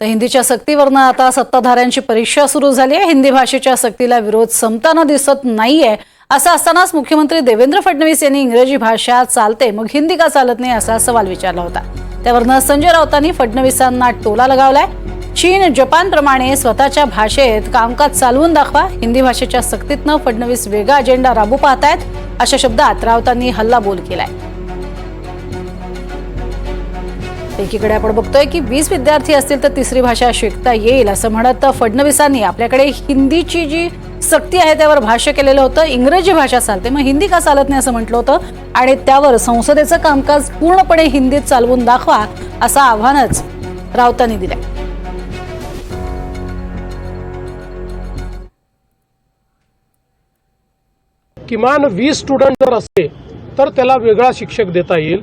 तर हिंदीच्या सक्तीवरनं आता सत्ताधाऱ्यांची परीक्षा सुरू झाली आहे. हिंदी भाषेच्या सक्तीला विरोध संपताना दिसत नाहीये. असं असतानाच मुख्यमंत्री देवेंद्र फडणवीस यांनी इंग्रजी भाषा चालते मग हिंदी का चालत नाही असा सवाल विचारला होता. त्यावरनं संजय राऊतांनी फडणवीसांना टोला लगावलाय. चीन जपानप्रमाणे स्वतःच्या भाषेत कामकाज चालवून दाखवा. हिंदी भाषेच्या सक्तीतनं फडणवीस वेगळा अजेंडा राबू पाहतायत अशा शब्दात राऊतांनी हल्लाबोल केलाय. एकीकडे आपण बघतोय की वीस विद्यार्थी असतील तर तिसरी भाषा शिकता येईल असं म्हणत फडणवीसांनी आपल्याकडे हिंदीची जी सक्ती आहे त्यावर भाष्य केलेलं होतं इंग्रजी भाषा चालते. मग हिंदी का चालत नाही असं म्हटलं होतं? आणि त्यावर संसदेचं कामकाज पूर्णपणे हिंदीत चालवून दाखवा असं आव्हानच राऊतांनी दिलंय. किमान वीस स्टुडंट जर असले तर त्याला वेगळा शिक्षक देता येईल.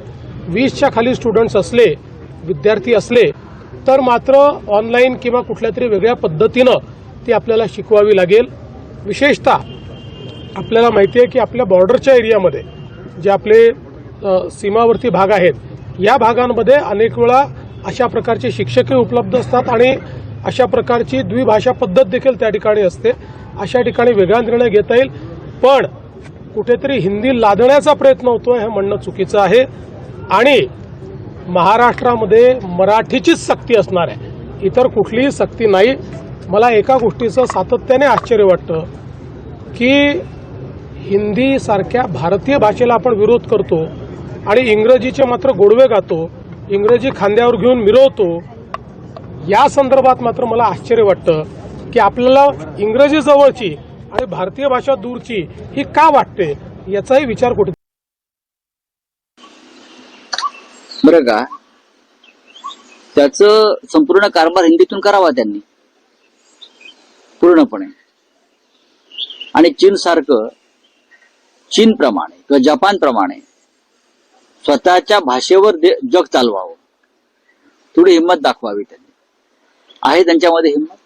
वीसच्या खाली स्टुडंट्स असले विद्यार्थी असले तर मात्र ऑनलाईन किंवा कुठल्या तरी वेगळ्या पद्धतीनं ती आपल्याला शिकवावी लागेल. विशेषतः आपल्याला माहिती आहे की आपल्या बॉर्डरच्या एरियामध्ये जे आपले सीमावर्ती भाग आहेत या भागांमध्ये अनेक वेळा अशा प्रकारचे शिक्षकही उपलब्ध असतात आणि अशा प्रकारची द्विभाषा पद्धत देखील त्या ठिकाणी असते. अशा ठिकाणी वेगळा निर्णय घेता येईल. पण कुठेतरी हिंदी लादण्याचा प्रयत्न होतोय हे म्हणणं चुकीचं आहे. आणि महाराष्ट्रामध्ये मराठीचीच सक्ती असणार आहे. इतर कुठलीही सक्ती नाही. मला एका गोष्टीचं सातत्याने आश्चर्य वाटतं की हिंदीसारख्या भारतीय भाषेला आपण विरोध करतो आणि इंग्रजीचे मात्र गोडवे गातो इंग्रजी खांद्यावर घेऊन मिरवतो या संदर्भात मात्र मला आश्चर्य वाटतं की आपल्याला इंग्रजी जवळची आणि भारतीय भाषा दूरची ही का वाटते याचाही विचार कुठे बरं का? त्याचं संपूर्ण कारभार हिंदीतून करावा त्यांनी. पूर्णपणे. आणि चीन सारखं चीन प्रमाणे किंवा जपान प्रमाणे स्वतःच्या भाषेवर जग चालवावं. थोडी हिंमत दाखवावी त्यांनी. आहे त्यांच्यामध्ये हिंमत?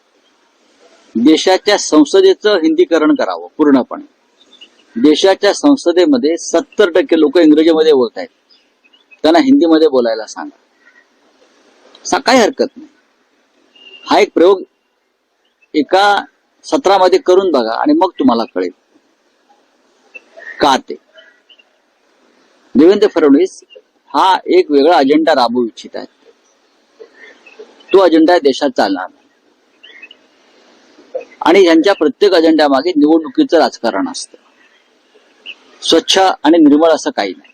देशाच्या संसदेचं हिंदीकरण करावं पूर्णपणे. देशाच्या संसदेमध्ये सत्तर टक्के लोक इंग्रजीमध्ये बोलत आहेत त्यांना हिंदीमध्ये बोलायला सांगा. सा- काही हरकत नाही. हा एक प्रयोग एका सत्रामध्ये करून बघा आणि मग तुम्हाला कळेल. का ते? देवेंद्र फडणवीस हा एक वेगळा अजेंडा राबवू इच्छित आहे तो अजेंडा देशात चालणार आणि यांच्या प्रत्येक अजेंड्यामागे निवडणुकीचं राजकारण असतं. स्वच्छ आणि निर्मळ असं काही नाही.